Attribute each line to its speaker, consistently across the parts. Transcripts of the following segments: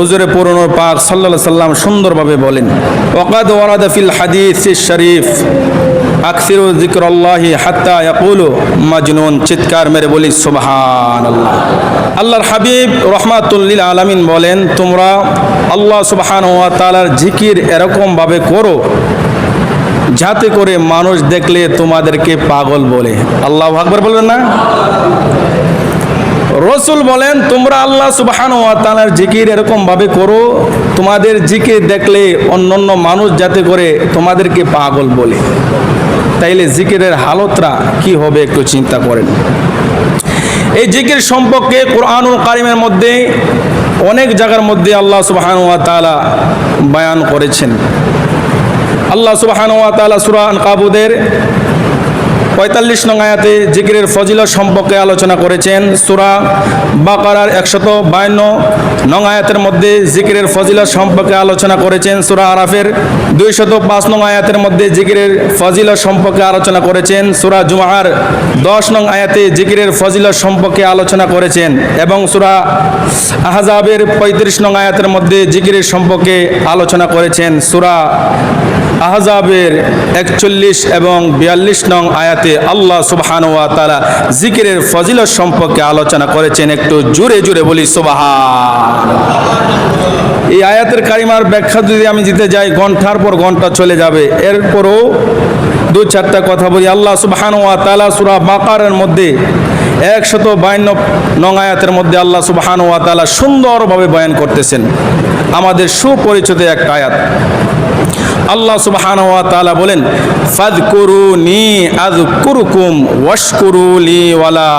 Speaker 1: হুজুরে পুরনো পাক সাল্লাহ সাল্লাম সুন্দরভাবে বলেন ওকাদ ওয়ারাদা ফিল হাদিস শরীফ, আকসিরু জিক্রল্লাহি হাত্তা ইয়াকুলু মাজনুন চিৎকার মেরে বলি সুবহান আল্লাহ আল্লাহর হাবিব রহমাতুল্লিল আলামিন বলেন, তোমরা আল্লাহ সুবহান ওয়া তাআলার জিকির এরকমভাবে করো, যাতে করে মানুষ দেখলে তোমাদেরকে পাগল বলে। আল্লাহ আকবর বলবেন না? রসুল বলেন, তোমরা আল্লাহ সুবাহান ওয়া তাআলার জিকির এরকম ভাবে করো, তোমাদের জিকির দেখলে অন্যান্য মানুষ যাতে করে তোমাদেরকে পাগল বলে। তাইলে জিকিরের হালতরা কি হবে একটু চিন্তা করেন। এই জিকির সম্পর্কে কোরআনুল কারিমের মধ্যে, অনেক জায়গার মধ্যে আল্লাহ সুবাহান ওয়া তাআলা বয়ান করেছেন। আল্লাহ সুবাহান ওয়া তাআলা সূরা আনকাবুদের পঁয়তাল্লিশ নং আয়াতে জিকিরের ফজিলত সম্পর্কে আলোচনা করেছেন সুরা বাকারার একশত বায়ান্ন নং আয়াতের মধ্যে জিকিরের ফজিলত সম্পর্কে আলোচনা করেছেন সুরা আরাফের দুইশত পাঁচ নং আয়াতের মধ্যে জিকিরের ফজিলত সম্পর্কে আলোচনা করেছেন সুরা জুমার দশ নং আয়াতে জিকিরের ফজিলত সম্পর্কে আলোচনা করেছেন এবং সুরা আহজাবের পঁয়ত্রিশ নং আয়াতের মধ্যে জিকিরের সম্পর্কে আলোচনা করেছেন সুরা আহজাবের একচল্লিশ এবং বিয়াল্লিশ নং আয়াতে আল্লাহ সুবহান ওয়া তাআলা জিকিরের ফজিলত সম্পর্কে আলোচনা করেছেন। একটু জোরে জোরে বলি সুবহান এই আয়াতের কারিমার ব্যাখ্যা যদি আমি দিতে যাই, ঘণ্টার পর ঘণ্টা চলে যাবে। এরপরও দু চারটা কথা বলি। আল্লাহ সুবহান ওয়া তাআলা সূরা বাকারের মধ্যে একশত বায়ান্ন নং আয়াতের মধ্যে আল্লাহ সুবহান ওয়া তাআলা সুন্দরভাবে বয়ান করতেছেন। আমাদের সুপরিচিত একটা আয়াত। আল্লাহ সুবহানাহু ওয়া তাআলা বলেন, ফাযকুরুনি আযকুরুকুম ওয়াশকুরুলি ওয়ালা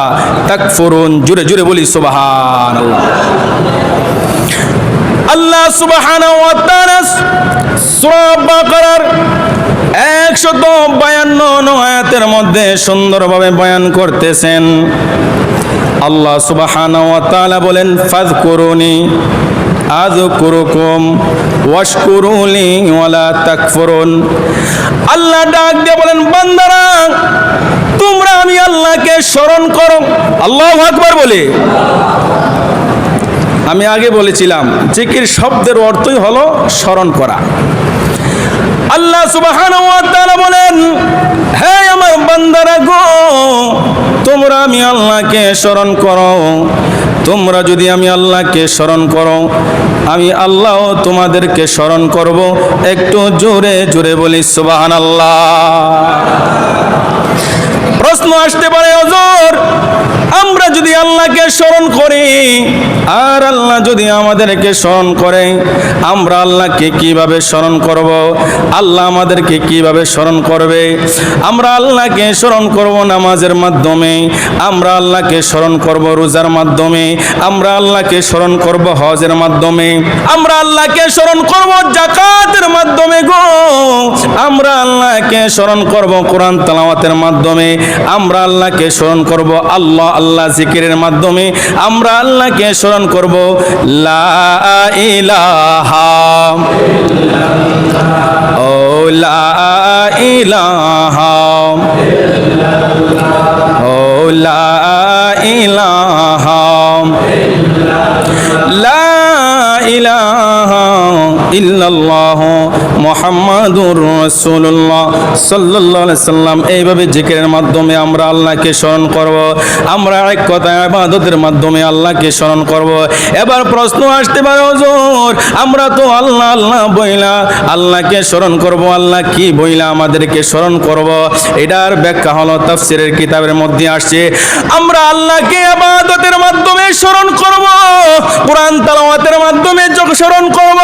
Speaker 1: তাকফুরুন। জুরে জুরে বলি, সুবহানাল্লাহ। আল্লাহ সুবহান ওয়া তাআলা সূরা বাকারার একশত বায়ান্ন আয়াতের মধ্যে সুন্দরভাবে বয়ান করতেছেন। আল্লাহ সুবহানাহু ওয়া তাআলা বলেন, ফাযকুরুনি আযকুরুকুম ওয়াশকুরুলি ওয়ালা তাকফুরুন। আল্লাহ ডাক দিয়ে বলেন, বান্দারা, তোমরা আমি আল্লাহকে স্মরণ করো। আল্লাহু আকবার বলে। আমি আগে বলেছিলাম, জিকির শব্দের অর্থই হলো স্মরণ করা। আল্লাহ সুবহানাহু বলেন, হে আমার বান্দারা গো, তোমরা আমি আল্লাহকে স্মরণ করো। তোমরা যদি আমি আল্লাহকে স্মরণ করো, আমি আল্লাহ তোমাদেরকে স্মরণ করব। একটু জোরে জোরে বলি সুবাহান আল্লাহ প্রশ্ন আসতে পারে অজর আমরা যদি আল্লাহকে স্মরণ করি, আর আল্লাহ যদি আমাদেরকে স্মরণ করে, আমরা আল্লাহকে কীভাবে স্মরণ করব? আল্লাহ আমাদেরকে কীভাবে স্মরণ করবে? আমরা আল্লাহকে স্মরণ করব নামাজের মাধ্যমে, আমরা আল্লাহকে স্মরণ করব রোজার মাধ্যমে, আমরা আল্লাহকে স্মরণ করব হজের মাধ্যমে, আমরা আল্লাহকে স্মরণ করব জাকাতের মাধ্যমে গো, আমরা আল্লাহকে স্মরণ করব কোরআন তালাওয়াতের মাধ্যমে, আমরা আল্লাহকে স্মরণ করব আল্লাহ আল্লাহ জিকিরের মাধ্যমে আমরা আল্লাহকে স্মরণ করব। লা ইলাহা ও লা ইলাহা ও লা ইলাহা লা ইলাহা ইল্লাল্লাহ মুহাম্মাদুর রাসূলুল্লাহ সাল্লাল্লাহু সাল্লাম। এইভাবে জিকিরের মাধ্যমে আমরা আল্লাহকে স্মরণ করব। আমরা এক কথা ইবাদতের মাধ্যমে আল্লাহকে স্মরণ করব। এবার প্রশ্ন আসতে পারে, হুজুর, আমরা তো আল্লাহ আল্লাহ বইলা আল্লাহকে স্মরণ করব, আল্লাহ কি বইলা আমাদেরকে স্মরণ করব? এটার ব্যাখ্যা হলো তাফসিরের কিতাবের মধ্যে আসছে, আমরা আল্লাহকে ইবাদতের মাধ্যমে স্মরণ করব, কোরআন তালাওয়াতের মাধ্যমে স্মরণ করব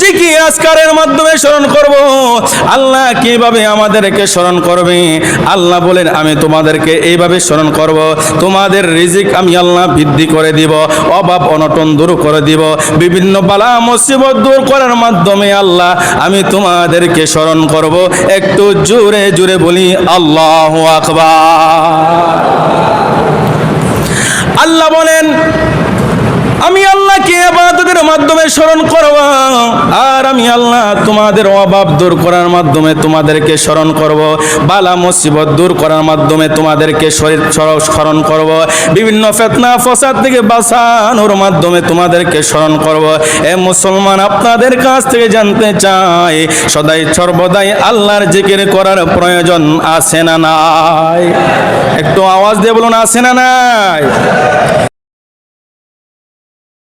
Speaker 1: জিকির আজকারের মাধ্যমে স্মরণ করব। আল্লাহ কীভাবে আমাদেরকে স্মরণ করবে? আল্লাহ বলেন, আমি তোমাদেরকে এইভাবে স্মরণ করব। তোমাদের রিজিক আমি আল্লাহ বৃদ্ধি করে দিব, অভাব অনটন দূর করে দিব। বিভিন্ন বালা মুসিবত দূর করার মাধ্যমে আল্লাহ আমি তোমাদেরকে স্মরণ করব। একটু জোরে জোরে বলি, আল্লাহ আকবার। আল্লাহ বলেন আমি আল্লাহকে আবাদতের মাধ্যমে স্মরণ করব। আর আমি আল্লাহ তোমাদের অভাব দূর করার মাধ্যমে তোমাদেরকে স্মরণ করব। বালা মুসিবত দূর করার মাধ্যমে তোমাদেরকে শরীর স্মরণ করব। বিভিন্ন ফেতনা, ফসাদ থেকে বাঁচানোর মাধ্যমে তোমাদেরকে স্মরণ করব। এ মুসলমান আপনাদের কাছ থেকে জানতে চাই, সদাই সর্বদাই আল্লাহর জিকির করার প্রয়োজন আছে না নাই? একটু আওয়াজ দিয়ে বলুন, আছে না নাই?